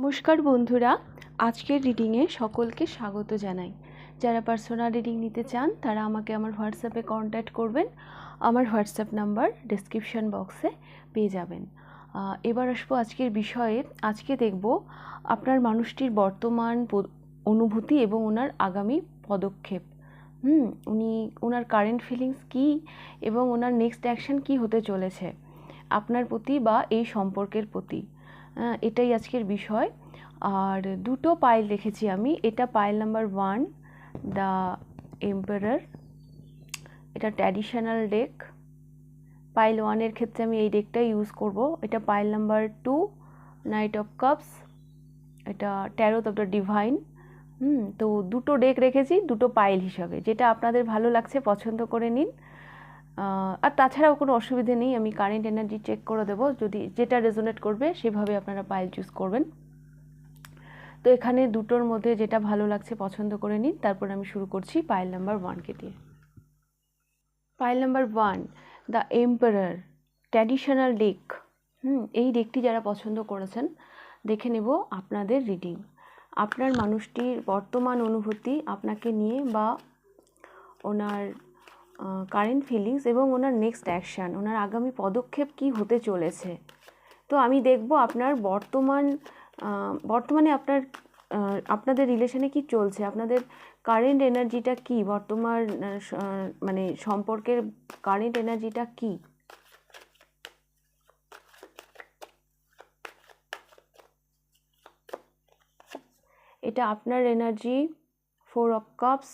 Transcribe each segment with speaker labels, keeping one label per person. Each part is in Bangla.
Speaker 1: নমস্কার বন্ধুরা, আজকের রিডিংয়ে সকলকে স্বাগত জানাই। যারা পার্সোনাল রিডিং নিতে চান, তারা আমাকে আমার হোয়াটসঅ্যাপে কন্ট্যাক্ট করবেন। আমার হোয়াটসঅ্যাপ নাম্বার ডিসক্রিপশন বক্সে পেয়ে যাবেন। এবার আসব আজকের বিষয়ে। আজকে দেখব আপনার মানুষটির বর্তমান অনুভূতি এবং ওনার আগামী পদক্ষেপ। হুম, উনি, ওনার কারেন্ট ফিলিংস কী এবং ওনার নেক্সট অ্যাকশন কী হতে চলেছে? আপনার প্রতি বা এই সম্পর্কের প্রতি। এটাই আজকের বিষয়। আর দুটো পাইল রেখেছি আমি। এটা pile number one, the emperor. এটা ট্র্যাডিশনাল ডেক। পাইল ওয়ানের ক্ষেত্রে আমি এই ডেকটা ইউজ করব। এটা pile number two, knight of cups. এটা ট্যারোথ অফ দ্য ডিভাইন। হুম, তো দুটো ডেক রেখেছি, দুটো পাইল হিসাবে। যেটা আপনাদের ভালো লাগছে, পছন্দ করে নিন। আর তাছাড়াও কোনো অসুবিধে নেই, আমি কারেন্ট এনার্জি চেক করে দেবো, যদি যেটা রেজোনেট করবে সেভাবে আপনারা পাইল চুজ করবেন। তো এখানে দুটোর মধ্যে যেটা ভালো লাগছে পছন্দ করে নিন, তারপর আমি শুরু করছি পাইল নাম্বার ওয়ানকে দিয়ে। Pile number one the emperor traditional deck hmm, এই ডেকটি যারা পছন্দ করেছেন, দেখে নেব আপনাদের রিডিং আপনার মানুষটির বর্তমান অনুভূতি আপনাকে নিয়ে বা ওনার কারেন্ট ফিলিংস এবং ওনার নেক্সট অ্যাকশান ওনার আগামী পদক্ষেপ কি হতে চলেছে? তো আমি দেখব আপনার বর্তমান বর্তমানে আপনার আপনাদের রিলেশনে কি চলছে? আপনাদের কারেন্ট এনার্জিটা কি? বর্তমান মানে সম্পর্কের কারেন্ট এনার্জিটা কি? এটা আপনার এনার্জি ফোর অফ কাপস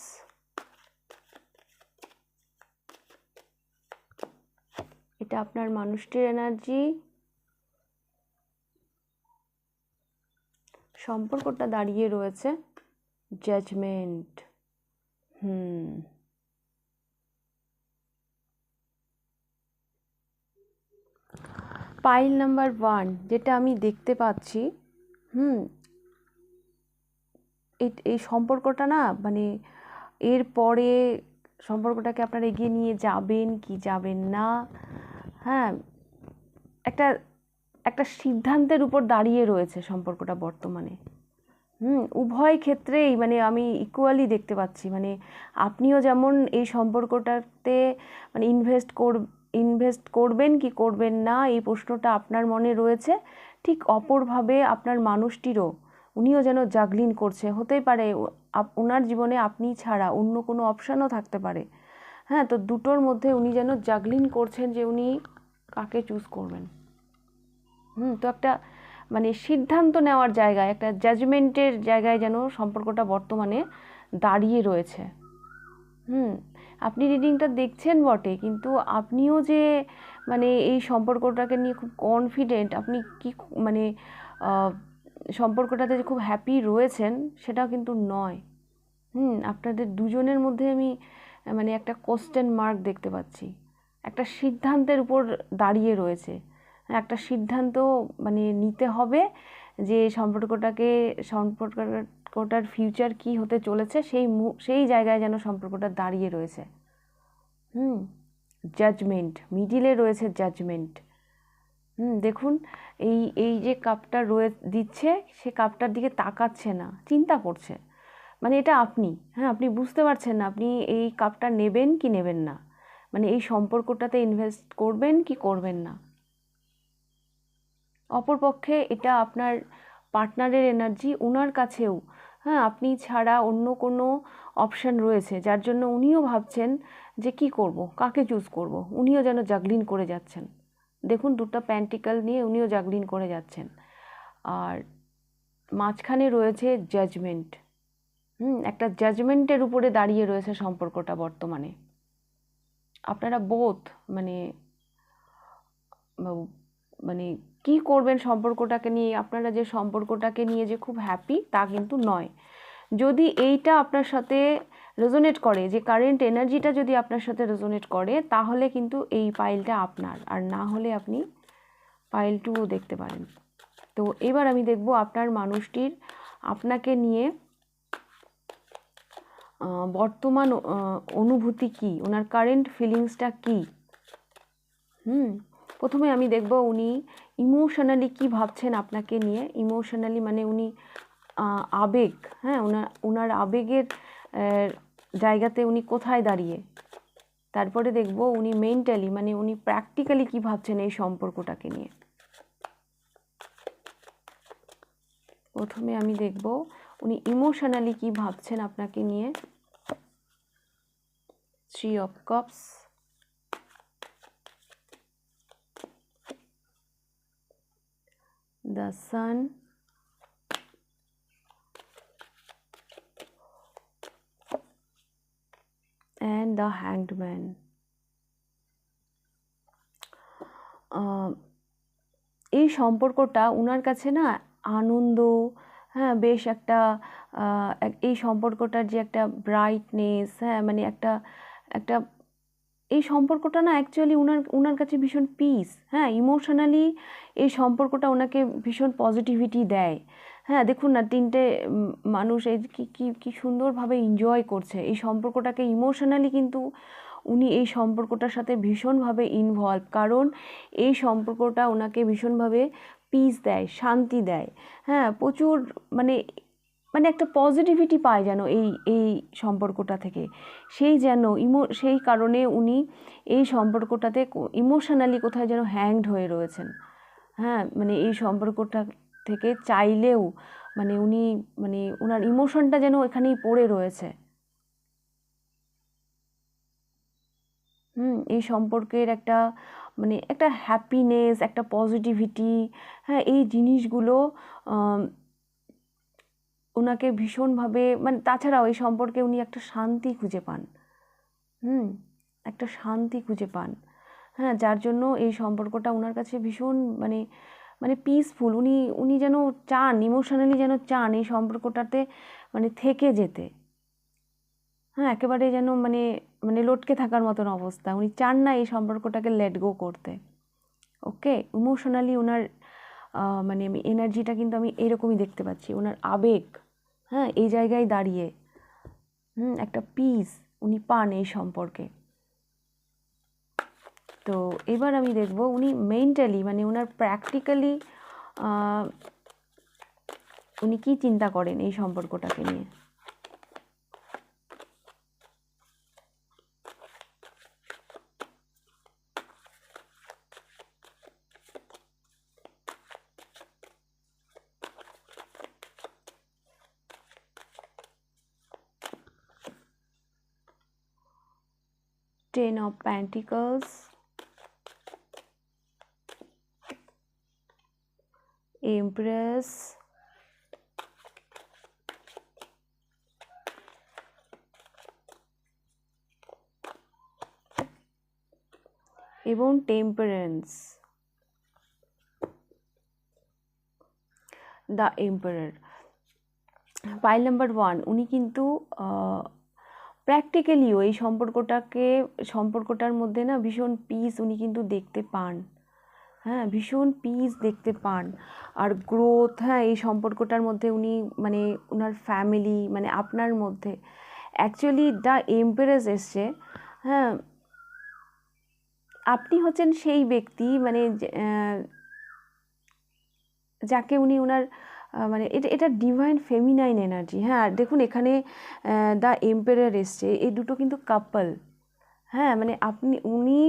Speaker 1: এটা আপনার মানুষটির এনার্জি সম্পর্কটা দাঁড়িয়ে রয়েছে judgement hmm. Pile number one যেটা আমি দেখতে পাচ্ছি, হুম, এই সম্পর্কটা না মানে এর পরে সম্পর্কটাকে আপনারা এগিয়ে নিয়ে যাবেন কি যাবেন না হ্যাঁ একটা একটা সিদ্ধান্তের উপর দাঁড়িয়ে রয়েছে সম্পর্কটা বর্তমানে। হুম, উভয় ক্ষেত্রেই মানে আমি ইকুয়ালি দেখতে পাচ্ছি। মানে আপনিও যেমন এই সম্পর্কটাতে মানে ইনভেস্ট কর ইনভেস্ট করবেন কি করবেন না, এই প্রশ্নটা আপনার মনে রয়েছে, ঠিক অপরভাবে আপনার মানুষটিরও। উনিও যেন জাগলিন করছে। হতেই পারে ওনার জীবনে আপনি ছাড়া অন্য কোনো অপশানও থাকতে পারে। হ্যাঁ তো দুটোর মধ্যে উনি যেন জাগলিন করছেন যে উনি কাকে চুজ করবেন? হুম, তো একটা মানে সিদ্ধান্ত নেওয়ার জায়গায়, একটা জাজমেন্টের জায়গায় যেন সম্পর্কটা বর্তমানে দাঁড়িয়ে রয়েছে। হুম, আপনি রিডিংটা দেখছেন বটে, কিন্তু আপনিও যে মানে এই সম্পর্কটাকে নিয়ে খুব কনফিডেন্ট আপনি কি মানে সম্পর্কটাতে যে খুব হ্যাপি রয়েছেন, সেটাও কিন্তু নয়। হুম, আপনাদের দুজনের মধ্যে আমি মানে একটা কোশ্চেন মার্ক দেখতে পাচ্ছি। একটা সিদ্ধান্তের উপর দাঁড়িয়ে রয়েছে। একটা সিদ্ধান্ত মানে নিতে হবে যে সম্পর্কটাকে, সম্পর্কটার ফিউচার কি হতে চলেছে, সেই সেই জায়গায় যেন সম্পর্কটা দাঁড়িয়ে রয়েছে। হুম জাজমেন্ট মিডিলে রয়েছে জাজমেন্ট হুম, দেখুন, এই এই যে কাপটা রয়ে, দিচ্ছে, সে কাপটার দিকে তাকাচ্ছে না, চিন্তা করছে। মানে এটা আপনি হ্যাঁ আপনি বুঝতে পারছেন না, আপনি এই কাপটা নেবেন কি নেবেন না। মানে এই সম্পর্কটাতে ইনভেস্ট করবেন কি করবেন না? অপরপক্ষে এটা আপনার পার্টনারের এনার্জি ওনার কাছেও হ্যাঁ আপনি ছাড়া অন্য কোনো অপশান রয়েছে, যার জন্য উনিও ভাবছেন যে কি করব, কাকে চুজ করব, উনিও যেন জাগলিন করে যাচ্ছেন। দেখুন, দুটো প্যান্টিকাল নিয়ে উনিও জাগলিন করে যাচ্ছেন। আর মাঝখানে রয়েছে জাজমেন্ট হুম, একটা জাজমেন্টের উপরে দাঁড়িয়ে রয়েছে সম্পর্কটা বর্তমানে। আপনারা বোধ মানে মানে কি করবেন সম্পর্কটাকে নিয়ে, আপনারা যে সম্পর্কটাকে নিয়ে যে খুব হ্যাপি তা কিন্তু নয়। যদি এইটা আপনার সাথে রেজোনেট করে, যে কারেন্ট এনার্জিটা যদি আপনার সাথে রেজোনেট করে, তাহলে কিন্তু এই পাইলটা আপনার। আর না হলে আপনি পাইল টুও দেখতে পারেন। তো এবার আমি দেখব আপনার মানুষটির, আপনাকে নিয়ে বর্তমান অনুভূতি কি? ওনার কারেন্ট ফিলিংসটা কি? হুম, প্রথমে আমি দেখব উনি ইমোশনালি কি ভাবছেন আপনাকে নিয়ে। ইমোশনালি মানে উনি আবেগ হ্যাঁ ওনার ওনার আবেগের জায়গাতে উনি কোথায় দাঁড়িয়ে? তারপরে দেখব উনি মেন্টালি মানে উনি প্র্যাকটিক্যালি কি ভাবছেন এই সম্পর্কটাকে নিয়ে। প্রথমে আমি দেখব উনি ইমোশনালি কি ভাবছেন আপনাকে নিয়ে। Three of cups the sun. And the hanged man. এই সম্পর্কটা ওনার কাছে না আনন্দ হ্যাঁ বেশ একটা এই সম্পর্কটার যে একটা ব্রাইটনেস হ্যাঁ মানে একটা একটা, এই সম্পর্কটা না অ্যাকচুয়ালি উনার উনার কাছে ভীষণ পিস হ্যাঁ ইমোশনালি এই সম্পর্কটা ওনাকে ভীষণ পজিটিভিটি দেয়। হ্যাঁ দেখুন না, তিনটে মানুষ এই কি কি কি সুন্দরভাবে এনজয় করছে। এই সম্পর্কটাকে ইমোশনালি কিন্তু উনি এই সম্পর্কটার সাথে ভীষণভাবে ইনভলভ কারণ এই সম্পর্কটা ওনাকে ভীষণভাবে পিস দেয়, শান্তি দেয়। হ্যাঁ প্রচুর মানে মানে একটা পজিটিভিটি পায় যেন এই এই সম্পর্কটা থেকে। সেই যেন ইমো, সেই কারণে উনি এই সম্পর্কটাতে ইমোশনালি কোথায় যেন হ্যাংড হয়ে রয়েছেন। হ্যাঁ মানে এই সম্পর্কটা থেকে চাইলেও মানে উনি মানে ওনার ইমোশনটা যেন এখানেই পড়ে রয়েছে। হুম, এই সম্পর্কের একটা মানে একটা হ্যাপিনেস একটা পজিটিভিটি হ্যাঁ এই জিনিসগুলো ওনাকে ভীষণভাবে মানে তাছাড়াও এই সম্পর্কে উনি একটা শান্তি খুঁজে পান। হুম, একটা শান্তি খুঁজে পান। হ্যাঁ যার জন্য এই সম্পর্কটা ওনার কাছে ভীষণ মানে মানে পিসফুল উনি উনি যেন চান ইমোশনালি যেন চান এই সম্পর্কটাতে মানে থেকে যেতে। হ্যাঁ একেবারে যেন মানে মানে লটকে থাকার মতন অবস্থা। উনি চান না এই সম্পর্কটাকে লেট গো করতে। ওকে ইমোশনালি ওনার মানে আমি এনার্জিটা কিন্তু আমি এরকমই দেখতে পাচ্ছি। ওনার আবেগ হ্যাঁ এই জায়গায় দাঁড়িয়ে, হুম, একটা পিস উনি পান এই সম্পর্কে। তো এবার আমি দেখব উনি মেন্টালি মানে ওনার প্র্যাকটিক্যালি উনি কি চিন্তা করেন এই সম্পর্কটাকে নিয়ে। Ten of Pentacles, Empress, এবং temperance the emperor pile number one উনি কিন্তু প্র্যাকটিক্যালিও এই সম্পর্কটাকে, সম্পর্কটার মধ্যে না ভীষণ পিস উনি কিন্তু দেখতে পান। হ্যাঁ ভীষণ পিস দেখতে পান। আর গ্রোথ হ্যাঁ এই সম্পর্কটার মধ্যে উনি মানে ওনার ফ্যামিলি মানে আপনার মধ্যে। অ্যাকচুয়ালি দ্য এম্পারেস এসছে হ্যাঁ। আপনি হচ্ছেন সেই ব্যক্তি মানে যাকে উনি ওনার মানে এটা এটা ডিভাইন ফেমিনাইন এনার্জি হ্যাঁ? আর দেখুন, এখানে দ্য এম্পায়ার এসছে। এই দুটো কিন্তু কাপল হ্যাঁ? মানে আপনি, উনি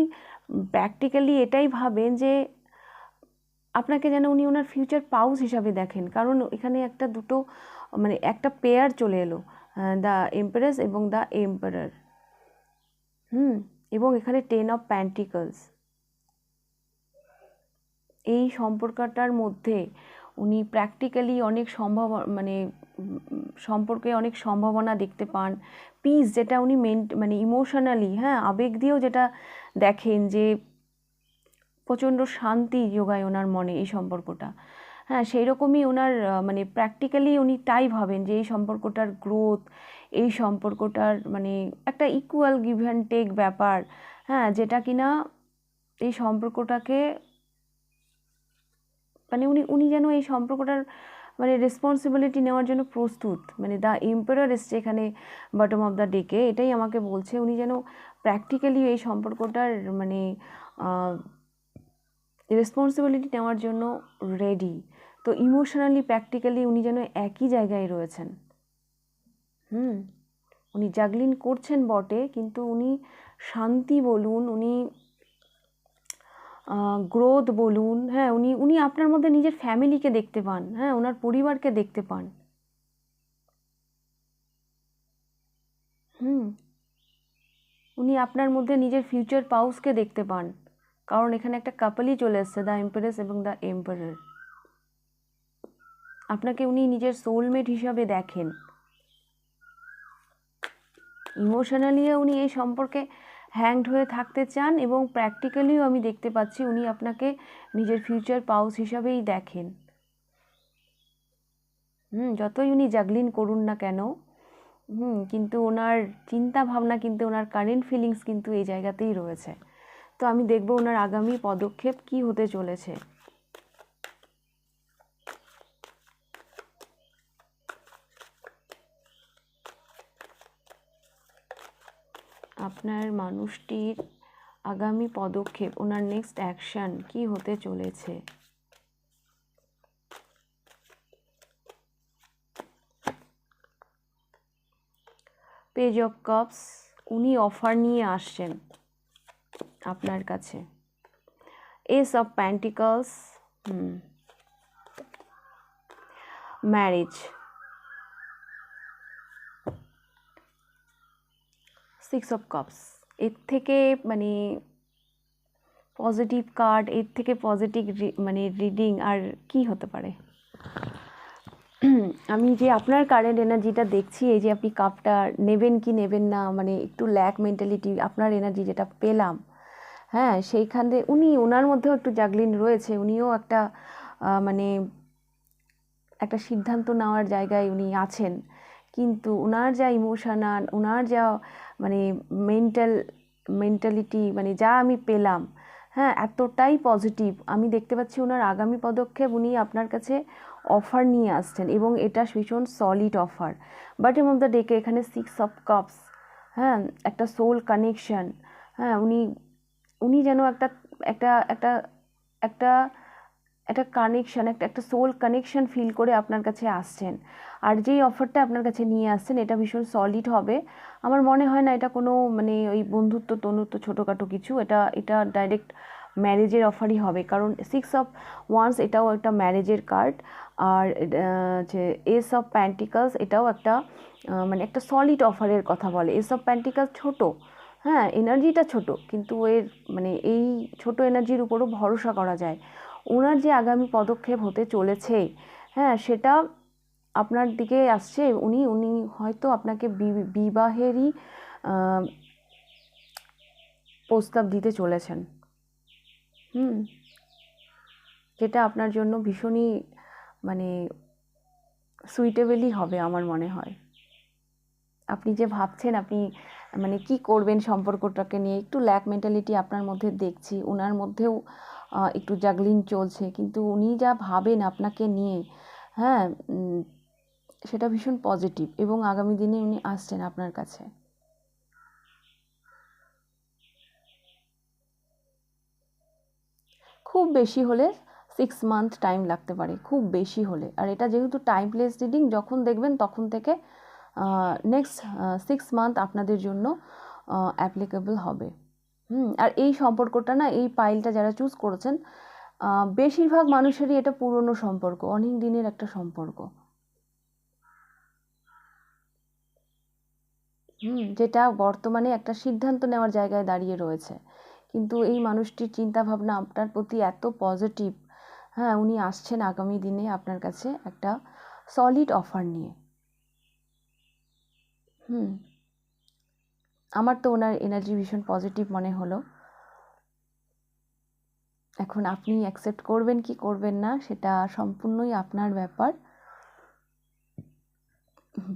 Speaker 1: প্র্যাকটিক্যালি এটাই ভাবেন যে আপনাকে যেন উনি ওনার ফিউচার পাউস হিসাবে দেখেন। কারণ এখানে একটা দুটো মানে একটা পেয়ার চলে এলো দ্য এম্পারেস এবং দ্য এম্পারার হুম? এবং এখানে টেন অফ প্যান্টিকলস এই সম্পর্কটার মধ্যে উনি প্র্যাকটিক্যালি অনেক সম্ভব মানে সম্পর্কে অনেক সম্ভাবনা দেখতে পান। পিস যেটা উনি মেন মানে ইমোশনালি হ্যাঁ আবেগ দিয়েও যেটা দেখেন যে, প্রচণ্ড শান্তি যোগায় ওনার মনে এই সম্পর্কটা। হ্যাঁ সেই রকমই ওনার মানে প্র্যাকটিক্যালি উনি তাই ভাবেন যে, এই সম্পর্কটার গ্রোথ এই সম্পর্কটার মানে একটা ইকুয়াল গিভ অ্যান্ড টেক ব্যাপার হ্যাঁ যেটা কিনা এই সম্পর্কটাকে মানে উনি উনি যেন এই সম্পর্কটার মানে রেসপন্সিবিলিটি নেওয়ার জন্য প্রস্তুত। মানে দ্য এম্পারার এসছে এখানে বটম অফ দ্য ডেকে এটাই আমাকে বলছে। উনি যেন প্র্যাকটিক্যালি এই সম্পর্কটার মানে রেসপন্সিবিলিটি নেওয়ার জন্য রেডি তো ইমোশনালি প্র্যাকটিক্যালি উনি যেন একই জায়গায় রয়েছেন। হুম। উনি জাগলিন করছেন বটে, কিন্তু উনি শান্তি বলুন, উনি গ্রোথ বলুন হ্যাঁ উনি উনি আপনার মধ্যে নিজের ফ্যামিলিকে দেখতে পান হ্যাঁ ওনার পরিবারকে দেখতে পান। হুম। উনি আপনার মধ্যে নিজের ফিউচার পাউসকে দেখতে পান, কারণ এখানে একটা কাপলই চলে এসছে দ্য এম্পারেস এবং দ্য এম্পারার আপনাকে উনি নিজের সোলমেট হিসাবে দেখেন। ইমোশনালিও উনি এই সম্পর্কে হ্যাংড হয়ে থাকতে চান এবং প্র্যাকটিক্যালিও আমি দেখতে পাচ্ছি উনি আপনাকে নিজের ফিউচার পাউস হিসাবেই দেখেন। হুম, যতই উনি জাগলিন করুন না কেন, হুম, কিন্তু ওনার চিন্তা ভাবনা কিন্তু, ওনার কারেন্ট ফিলিংস কিন্তু এই জায়গাতেই রয়েছে। তো আমি দেখব ওনার আগামী পদক্ষেপ কি হতে চলেছে। আপনার মানুষটির আগামী পদক্ষেপ, ওনার নেক্সট অ্যাকশন কি হতে চলেছে? পেজ অফ কাপস উনি অফার নিয়ে আসছেন আপনার কাছে। Ace of pentacles hmm. Marriage six of cups এর থেকে মানে পজিটিভ কার্ড এর থেকে পজিটিভ মানে রিডিং আর কি হতে পারে? আমি যে আপনার কারেন্ট এনার্জিটা দেখছি, এই যে আপনি কাপটা নেবেন কি নেবেন না মানে একটু ল্যাক মেন্টালিটি আপনার এনার্জি যেটা পেলাম হ্যাঁ সেইখান সেইখানে উনি ওনার মধ্যেও একটু জাগলিন রয়েছে, উনিও একটা মানে একটা সিদ্ধান্ত নেওয়ার জায়গায় উনি আছেন। কিন্তু ওনার যা ইমোশনাল ওনার যা মানে মেন্টাল মেন্টালিটি মানে যা আমি পেলাম হ্যাঁ এতটাই পজিটিভ আমি দেখতে পাচ্ছি ওনার আগামী পদক্ষেপ উনি আপনার কাছে অফার নিয়ে আসছেন এবং এটা ভীষণ সলিড অফার বাট এম অফ দ্য ডেকে এখানে সিক্স অফ কাপস হ্যাঁ একটা সোল কানেকশন হ্যাঁ উনি উনি যেন একটা একটা একটা একটা একটা কানেকশান একটা একটা সোল কানেকশান ফিল করে আপনার কাছে আসছেন। আর যেই অফারটা আপনার কাছে নিয়ে আসছেন, এটা ভীষণ সলিড হবে। আমার মনে হয় না এটা কোনো মানে ওই বন্ধুত্ব, তনুত্ব, ছোটোখাটো কিছু। এটা এটা ডাইরেক্ট ম্যারেজের অফারই হবে। কারণ সিক্স অফ ওয়ান্স এটাও একটা ম্যারেজের কার্ড আর যে এস অফ প্যান্টিকালস এটাও একটা মানে একটা সলিড অফারের কথা বলে। এস অফ প্যান্টিকালস ছোটো হ্যাঁ এনার্জিটা ছোট। কিন্তু এর মানে এই ছোট এনার্জির উপরও ভরসা করা যায়। ওনার যে আগামী পদক্ষেপ হতে চলেছে হ্যাঁ সেটা আপনার দিকে আসছে, উনি উনি হয়তো আপনাকে বিবাহেরই প্রস্তাব দিতে চলেছেন। হুম, যেটা আপনার জন্য ভীষণই মানে সুইটেবলই হবে আমার মনে হয়। আপনি যে ভাবছেন, আপনি মানে কি করবেন সম্পর্কটাকে নিয়ে, একটু ল্যাক মেন্টালিটি আপনার মধ্যে দেখছি ওনার মধ্যেও একটু জাগলিং চলছে। কিন্তু উনি যা ভাবেন আপনাকে নিয়ে হ্যাঁ সেটা ভীষণ পজিটিভ এবং আগামী দিনে উনি আসছেন আপনার কাছে। খুব বেশি হলে সিক্স মান্থ টাইম লাগতে পারে, খুব বেশি হলে। আর এটা যেহেতু টাইম প্লেস রিডিং যখন দেখবেন তখন থেকে নেক্সট সিক্স মান্থ আপনাদের জন্য অ্যাপ্লিকেবল হবে। হুম, আর এই সম্পর্কটা না, এই পাইলটা যারা চুজ করেছেন বেশিরভাগ মানুষেরই এটা পুরনো সম্পর্ক, অনেক দিনের একটা সম্পর্ক। হুম, যেটা বর্তমানে একটা সিদ্ধান্ত নেওয়ার জায়গায় দাঁড়িয়ে রয়েছে। কিন্তু এই মানুষটির চিন্তাভাবনা আপনার প্রতি এত পজিটিভ হ্যাঁ উনি আসছেন আগামী দিনে আপনার কাছে একটা সলিড অফার নিয়ে। হুম। আমার তো ওনার এনার্জি ভীষণ পজিটিভ মনে হলো। এখন আপনি অ্যাকসেপ্ট করবেন কি করবেন না, সেটা সম্পূর্ণই আপনার ব্যাপার।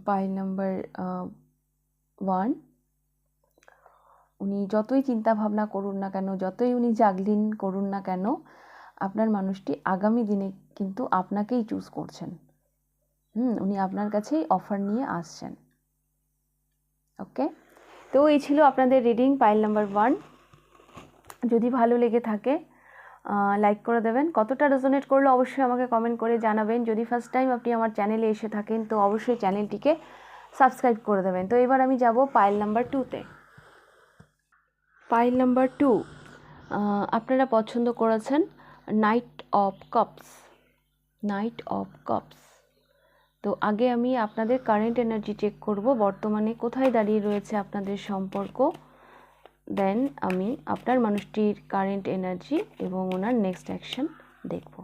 Speaker 1: পাইল নাম্বার ওয়ান উনি যতই চিন্তা ভাবনা করুন না কেন, যতই উনি জাগলিন করুন না কেন, আপনার মানুষটি আগামী দিনে কিন্তু আপনাকেই চুজ করছেন। হুম, উনি আপনার কাছেই অফার নিয়ে আসছেন। ওকে তো এই ছিল আপনাদের রিডিং পাইল নাম্বার ওয়ান যদি ভালো লেগে থাকে লাইক করে দেবেন। কতটা রেজোনেট করল অবশ্যই আমাকে কমেন্ট করে জানাবেন। যদি ফার্স্ট টাইম আপনি আমার চ্যানেলে এসে থাকেন, তো অবশ্যই চ্যানেলটিকে সাবস্ক্রাইব করে দেবেন। তো এবার আমি যাব পাইল নাম্বার টুতে পাইল নাম্বার টু আপনারা পছন্দ করেছেন knight of cups knight of cups তো আগে আমি আপনাদের কারেন্ট এনার্জি চেক করব, বর্তমানে কোথায় দাঁড়িয়ে রয়েছে আপনাদের সম্পর্ক। দেন আমি আপনার মানুষটির কারেন্ট এনার্জি এবং ওনার নেক্সট অ্যাকশন দেখব।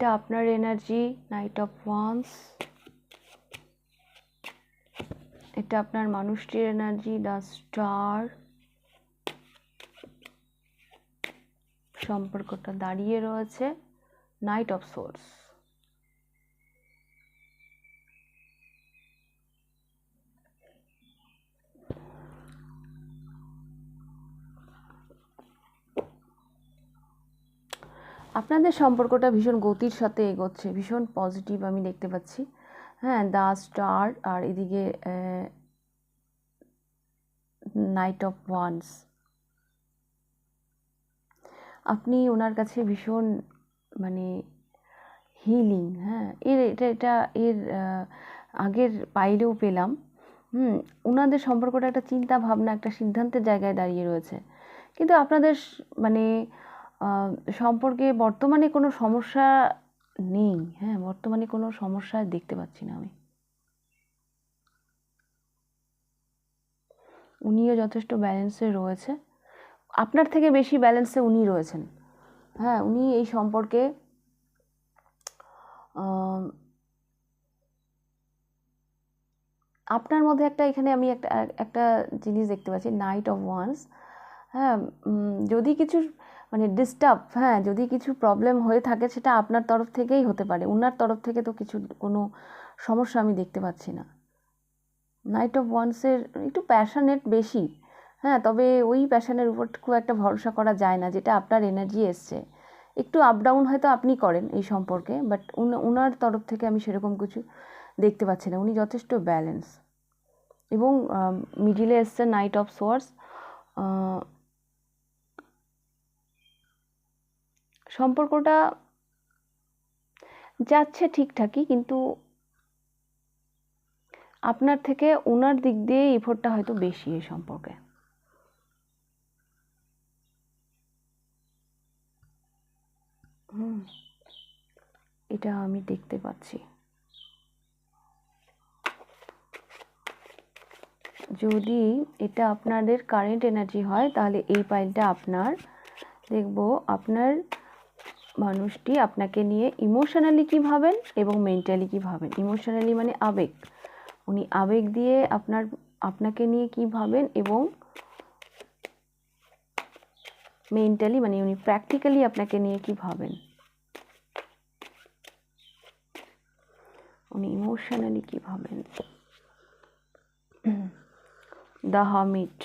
Speaker 1: এটা আপনার এনার্জি নাইট অফ ওয়ান্স এটা আপনার মানুষটির এনার্জি দ্য স্টার সম্পর্কটা দাঁড়িয়ে রয়েছে নাইট অফ সোর্স আপনাদের সম্পর্কটা ভীষণ গতির সাথে এগোচ্ছে, ভীষণ পজিটিভ আমি দেখতে পাচ্ছি। হ্যাঁ দ্য স্টার আর এদিকে নাইট অফ ওয়ান্স আপনি ওনার কাছে ভীষণ মানে হিলিং হ্যাঁ এর এটা এটা এর আগের পাইলেও পেলাম। হুম, ওনাদের সম্পর্কটা একটা চিন্তা ভাবনা, একটা সিদ্ধান্তের জায়গায় দাঁড়িয়ে রয়েছে। কিন্তু আপনাদের মানে সম্পর্কে বর্তমানে কোনো সমস্যা নেই। হ্যাঁ বর্তমানে কোনো সমস্যা দেখতে পাচ্ছি না আমি। উনিও যথেষ্ট ব্যালেন্সে রয়েছে। আপনার থেকে বেশি ব্যালেন্সে উনি রয়েছেন। হ্যাঁ উনি এই সম্পর্কে আপনার মধ্যে একটা এখানে আমি একটা একটা জিনিস দেখতে পাচ্ছি নাইট অফ ওয়ান্স হ্যাঁ যদি কিছু মানে ডিস্টার্ব হ্যাঁ যদি কিছু প্রবলেম হয়ে থাকে সেটা আপনার তরফ থেকেই হতে পারে। ওনার তরফ থেকে তো কিছু কোনো সমস্যা আমি দেখতে পাচ্ছি না। নাইট অফ ওয়ান্সের একটু প্যাশানেট বেশি হ্যাঁ তবে ওই প্যাশানের উপর খুব একটা ভরসা করা যায় না, যেটা আপনার এনার্জি এসছে। একটু আপ ডাউন হয়তো আপনি করেন এই সম্পর্কে বাট ওনার তরফ থেকে আমি সেরকম কিছু দেখতে পাচ্ছি না। উনি যথেষ্ট ব্যালেন্স এবং মিডিলে এসছে নাইট অফ সোয়ার্স সম্পর্কটা যাচ্ছে ঠিকঠাকই, কিন্তু আপনার থেকে ওনার দিক দিয়ে এফোর্টটা হয়তো বেশি এই সম্পর্কে। হুম, এটা আমি দেখতে পাচ্ছি। যদি এটা আপনাদের কারেন্ট এনার্জি হয়, তাহলে এই পাইলটা আপনার, দেখব আপনার মানুষটি আপনাকে নিয়ে ইমোশনালি কী ভাবেন এবং মেন্টালি কী ভাবেন? ইমোশনালি মানে আবেগ। উনি আবেগ দিয়ে আপনার, আপনাকে নিয়ে কী ভাবেন এবং মেন্টালি মানে উনি প্র্যাকটিক্যালি আপনাকে নিয়ে কী ভাবেন? উনি ইমোশনালি কী ভাবেন? The hermit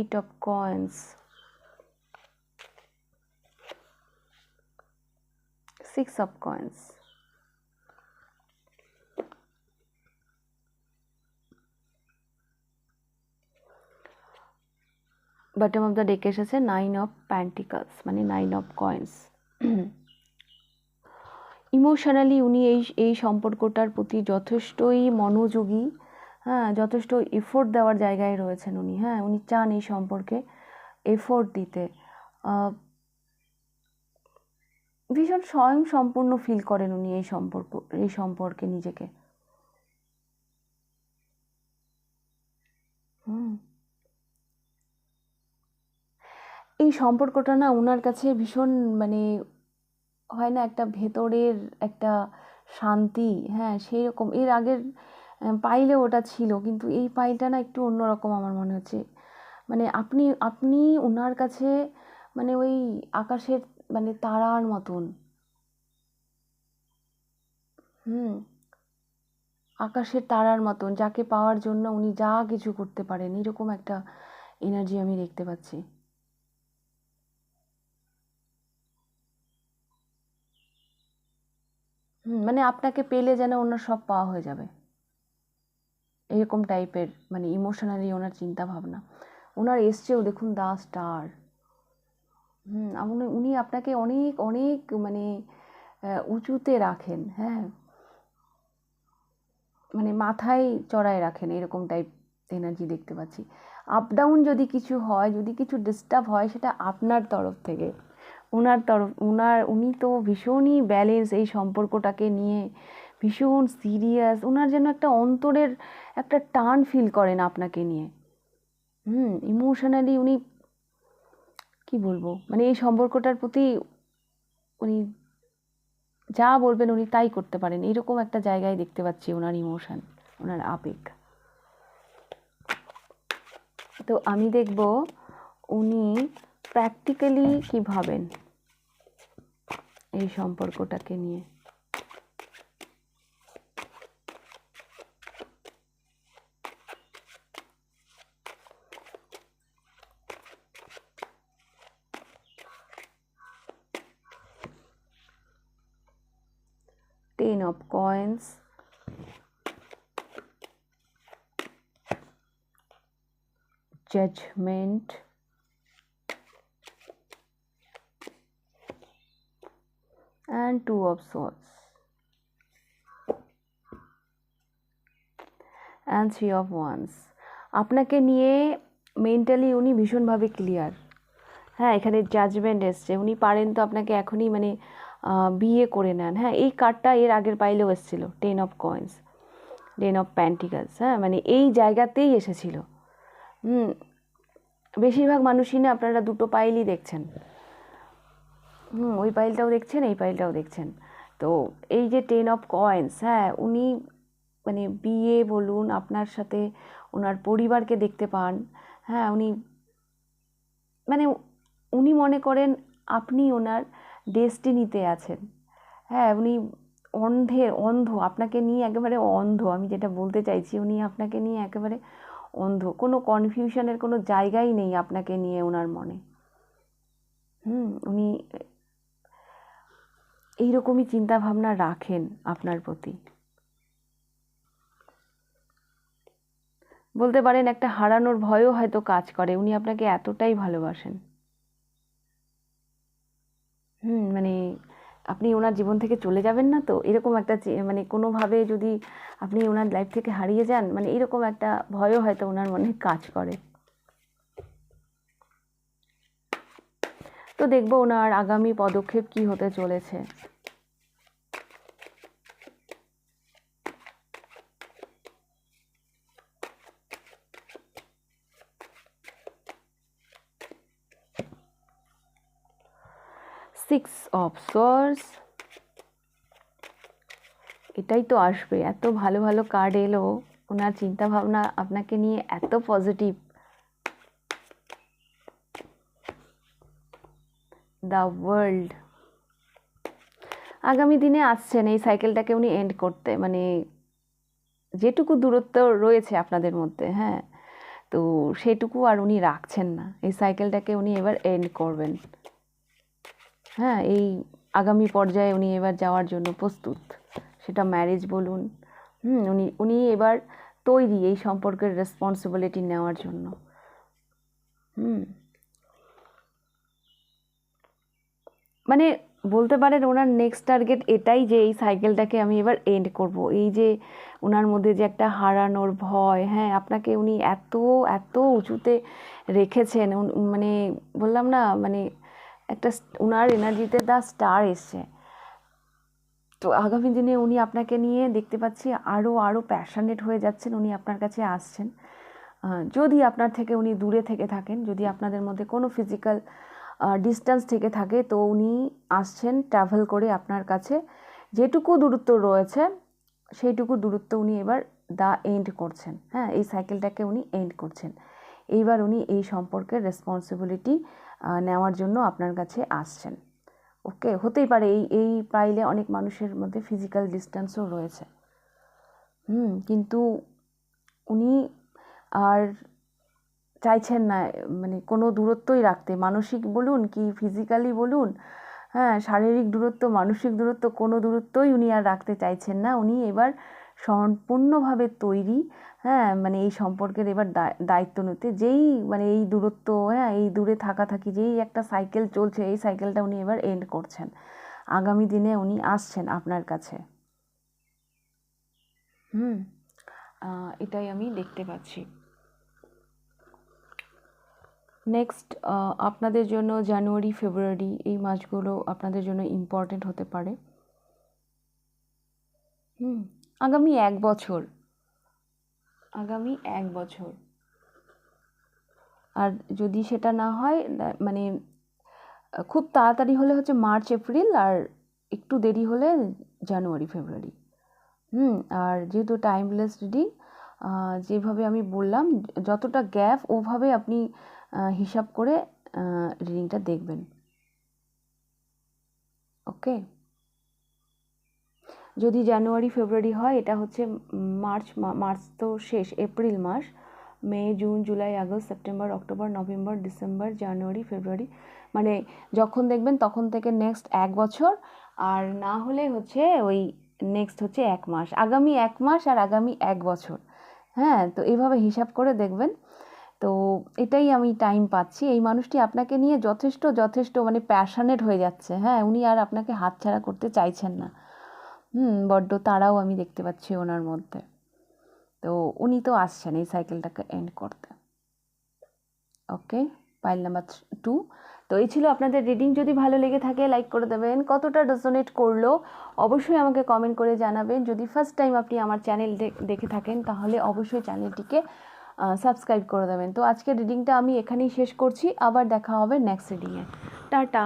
Speaker 1: eight of coins. Six of coins. Bottom of the ডেকে এসেছে নাইন অফ প্যান্টিকালস মানে নাইন অফ কয়েন্স ইমোশনালি উনি এই এই সম্পর্কটার প্রতি যথেষ্টই মনোযোগী। হ্যাঁ যথেষ্ট এফোর্ট দেওয়ার জায়গায় রয়েছেন উনি। হ্যাঁ উনি চান এই সম্পর্কে এফোর্ট দিতে। ভীষণ স্বয়ং সম্পূর্ণ ফিল করেন উনি এই সম্পর্ক, এই সম্পর্কে নিজেকে। এই সম্পর্কটা না ওনার কাছে ভীষণ মানে হয় না একটা ভেতরের একটা শান্তি হ্যাঁ সেই রকম এর আগের পাইলে ওটা ছিল, কিন্তু এই পাইলটা না একটু অন্যরকম আমার মনে হচ্ছে। মানে আপনি আপনি ওনার কাছে মানে ওই আকাশের মানে তারার মতন। হুম, আকাশের তারার মতন, যাকে পাওয়ার জন্য উনি যা কিছু করতে পারেন, এরকম একটা এনার্জি আমি দেখতে পাচ্ছি। হুম মানে আপনাকে পেলে যেন ওনার সব পাওয়া হয়ে যাবে। এরকম টাইপের মানে ইমোশনালি ওনার চিন্তা ভাবনা ওনার এসছেও দেখুন দা স্টার হুম উনি আপনাকে অনেক অনেক মানে উঁচুতে রাখেন হ্যাঁ। মানে মাথায় চড়ায় রাখেন, এরকম টাইপ এনার্জি দেখতে পাচ্ছি। আপ ডাউন যদি কিছু হয়, যদি কিছু ডিস্টার্ব হয়, সেটা আপনার তরফ থেকে। ওনার তরফ ওনার উনি তো ভীষণই ব্যালেন্স এই সম্পর্কটাকে নিয়ে ভীষণ সিরিয়াস ওনার যেন একটা অন্তরের একটা টান ফিল করেন আপনাকে নিয়ে। হুম ইমোশনালি উনি, কি বলব মানে এই সম্পর্কটার প্রতি উনি যা বলবেন উনি তাই করতে পারেন। এরকম একটা জায়গায় দেখতে পাচ্ছি ওনার ইমোশন ওনার আবেগ। তো আমি দেখব উনি প্র্যাকটিক্যালি কী ভাবেন এই সম্পর্কটাকে নিয়ে। Ten of coins. Judgment. And two of swords. And three of wands. আপনাকে নিয়ে মেন্টালি উনি ভীষণভাবে ক্লিয়ার হ্যাঁ এখানে জাজমেন্ট এসছে। উনি পারেন তো আপনাকে এখনই মানে বিয়ে করে নেন। হ্যাঁ এই কার্ডটা এর আগের পাইলেও এসেছিল ten of coins ten of pentacles হ্যাঁ মানে এই জায়গাতেই এসেছিল। হুম, বেশিরভাগ মানুষই না আপনারা দুটো পাইলই দেখছেন। হুম, ওই পাইলটাও দেখছেন, এই পাইলটাও দেখছেন। তো এই যে টেন অফ কয়েন্স হ্যাঁ উনি মানে বিয়ে বলুন, আপনার সাথে ওনার পরিবারকে দেখতে পান হ্যাঁ উনি মানে উনি মনে করেন আপনি ওনার ডেস্টিনিতে আছেন। হ্যাঁ উনি অন্ধে অন্ধ। আপনাকে নিয়ে একেবারে অন্ধ। আমি যেটা বলতে চাইছি, উনি আপনাকে নিয়ে একেবারে অন্ধ। কোনো কনফিউশনের কোনো জায়গাই নেই আপনাকে নিয়ে ওনার মনে। হুম, উনি এইরকমই চিন্তাভাবনা রাখেন আপনার প্রতি। বলতে পারেন একটা হারানোর ভয়ও হয়তো কাজ করে। উনি আপনাকে এতটাই ভালোবাসেন। হুম মানে আপনি ওনার জীবন থেকে চলে যাবেন না তো? এরকম একটা মানে কোনোভাবে যদি আপনি ওনার লাইফ থেকে হারিয়ে যান মানে এরকম একটা ভয়ও হয়তো ওনার মনে কাজ করে। তো দেখব ওনার আগামী পদক্ষেপ কি হতে চলেছে। সিক্স অফ সোর্স এটাই তো আসবে। এত ভালো ভালো কার্ড এলো। ওনার চিন্তা ভাবনা আপনাকে নিয়ে এত পজিটিভ দ্য ওয়ার্ল্ড আগামী দিনে আসছেন। এই সাইকেলটাকে উনি এন্ড করতে মানে যেটুকু দূরত্ব রয়েছে আপনাদের মধ্যে হ্যাঁ? তো সেটুকু আর উনি রাখছেন না। এই সাইকেলটাকে উনি এবার এন্ড করবেন। হ্যাঁ এই আগামী পর্যায়ে উনি এবার যাওয়ার জন্য প্রস্তুত। সেটা ম্যারেজ বলুন, হুম, উনি উনি এবার তৈরি এই সম্পর্কের রেসপন্সিবিলিটি নেওয়ার জন্য। হুম। মানে বলতে পারেন ওনার নেক্সট টার্গেট এটাই যে এই সাইকেলটাকে আমি এবার এন্ড করব। এই যে ওনার মধ্যে যে একটা হারানোর ভয় হ্যাঁ আপনাকে উনি এত এত উঁচুতে রেখেছেন মানে বললাম না মানে একটা ওনার এনার্জিতে দ্য স্টার এসছে। তো আগামী দিনে উনি আপনাকে নিয়ে দেখতে পাচ্ছি আরও আরও প্যাশনেট হয়ে যাচ্ছেন, উনি আপনার কাছে আসছেন। যদি আপনার থেকে উনি দূরে থেকে থাকেন, যদি আপনাদের মধ্যে কোনো ফিজিক্যাল ডিস্টেন্স থেকে থাকে, তো উনি আসছেন ট্রাভেল করে আপনার কাছে। যেটুকু দূরত্ব রয়েছে, সেইটুকু দূরত্ব উনি এবার দা এন্ড করছেন। হ্যাঁ এই সাইকেলটাকে উনি এন্ড করছেন। এইবার উনি এই সম্পর্কের রেসপন্সিবিলিটি নেওয়ার জন্য আপনার কাছে আসছেন। ওকে, হতেই পারে এই এই পাইলে অনেক মানুষের মধ্যে ফিজিক্যাল ডিস্টেন্সও রয়েছে। হুম, কিন্তু উনি আর চাইছেন না মানে কোনো দূরত্বই রাখতে। মানসিক বলুন কি ফিজিক্যালি বলুন হ্যাঁ শারীরিক দূরত্ব, মানসিক দূরত্ব, কোনো দূরত্বই উনি আর রাখতে চাইছেন না। উনি এবার সম্পূর্ণভাবে তৈরি হ্যাঁ মানে এই সম্পর্কের এবার দায়িত্ব নিতে। যেই মানে এই দূরত্ব হ্যাঁ এই দূরে থাকা থাকি যেই একটা সাইকেল চলছে, এই সাইকেলটা উনি এবার এন্ড করছেন। আগামী দিনে উনি আসছেন আপনার কাছে। হুম এটাই আমি দেখতে পাচ্ছি। নেক্সট আপনাদের জন্য জানুয়ারি, ফেব্রুয়ারি এই মাসগুলো আপনাদের জন্য ইম্পর্টেন্ট হতে পারে। হুম। আগামী এক বছর। আগামী এক বছর। আর যদি সেটা না হয় মানে খুব তাড়াতাড়ি হলে হচ্ছে মার্চ, এপ্রিল আর একটু দেরি হলে জানুয়ারি, ফেব্রুয়ারি। হুম, আর যেহেতু টাইমলেস রিডিং যেভাবে আমি বললাম, যতটা গ্যাপ ওভাবে আপনি হিসাব করে রিডিংটা দেখবেন। ওকে? যদি জানুয়ারি, ফেব্রুয়ারি হয়, এটা হচ্ছে মার্চ মার্চ তো শেষ, এপ্রিল মাস। May, June, July, August, September, October, November, December, January, February. মানে যখন দেখবেন তখন থেকে নেক্সট এক বছর, আর না হলে হচ্ছে ওই নেক্সট হচ্ছে এক মাস। আগামী এক মাস আর আগামী এক বছর। হ্যাঁ তো এইভাবে হিসাব করে দেখবেন। তো এটাই আমি টাইম পাচ্ছি। এই মানুষটি আপনাকে নিয়ে যথেষ্ট যথেষ্ট মানে প্যাশনেট হয়ে যাচ্ছে। হ্যাঁ উনি আর আপনাকে হাতছাড়া করতে চাইছেন না। হুম, বড্ড তারাও আমি দেখতে পাচ্ছি ওনার মধ্যে। তো উনি তো আসছেন এই সাইকেলটাকে এন্ড করতে। ওকে পাইল নাম্বার টু তো এই ছিল আপনাদের রিডিং যদি ভালো লেগে থাকে লাইক করে দেবেন। কতটা রেজোনেট করল, অবশ্যই আমাকে কমেন্ট করে জানাবেন। যদি ফার্স্ট টাইম আপনি আমার চ্যানেল দেখে থাকেন, তাহলে অবশ্যই চ্যানেলটিকে সাবস্ক্রাইব করে দেবেন। তো আজকের রিডিংটা আমি এখানেই শেষ করছি। আবার দেখা হবে নেক্সট রিডিংয়ে টাটা!